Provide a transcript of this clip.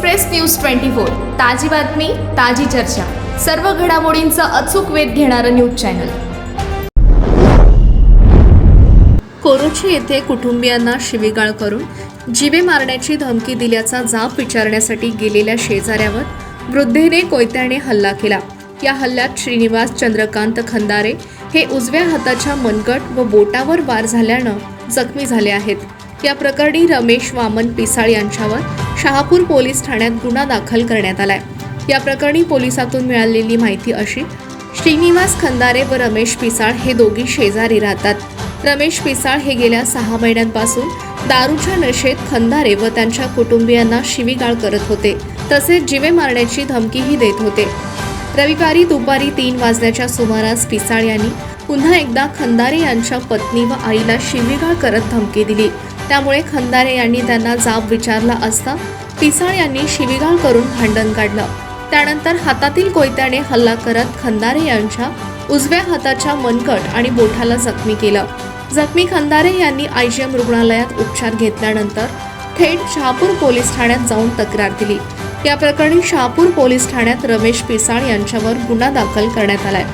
Express news twenty four. ताजी बातमी ताजी चर्चा. सर्व घडामोडींचा अचूक वेध घेणारं न्यूज चॅनल. कोरोची येथे कुटुंबियांना शिवीगाळ करून जीवे मारण्याची धमकी दिल्याचा जाब विचारण्यासाठी गेलेल्या शेजाऱ्यावर वृद्धेने कोयत्याने हल्ला केला. या हल्ल्यात श्रीनिवास चंद्रकांत खंदारे हे उजव्या हाताच्या मनगट व बोटावर वार झाल्यानं जखमी झाले आहेत. या प्रकरणी रमेश वामन पिसाळ यांच्यावर शहापूर पोलीस ठाण्यात गुन्हा दाखल करण्यात आलाय. या प्रकरणी पोलिसातून मिळालेली माहिती अशी श्रीनिवास खंदारे व रमेश पिसाळ हे दोघी शेजारी राहतात. रमेश पिसाळ हे गेल्या सहा महिन्यांपासून दारूच्या नशेत खंदारे व त्यांच्या कुटुंबियांना शिवीगाळ करत होते. तसेच जिवे मारण्याची धमकीही देत होते. रविवारी दुपारी तीन वाजण्याच्या सुमारास पिसाळ यांनी पुन्हा एकदा खंदारे यांच्या पत्नी व आईला शिवीगाळ करत धमकी दिली. त्यामुळे खंदारे यांनी त्यांना जाब विचारला असता पिसाळ यांनी शिवीगाळ करून भांडण काढलं. त्यानंतर हातातील कोयत्याने हल्ला करत खंदारे यांच्या उजव्या हाताच्या मनकट आणि बोठाला जखमी केलं. जखमी खंदारे यांनी आयजीएम रुग्णालयात उपचार घेतल्यानंतर थेट शहापूर पोलीस ठाण्यात जाऊन तक्रार दिली. या प्रकरणी शहापूर पोलीस ठाण्यात रमेश पिसाळ यांच्यावर गुन्हा दाखल करण्यात आलाय.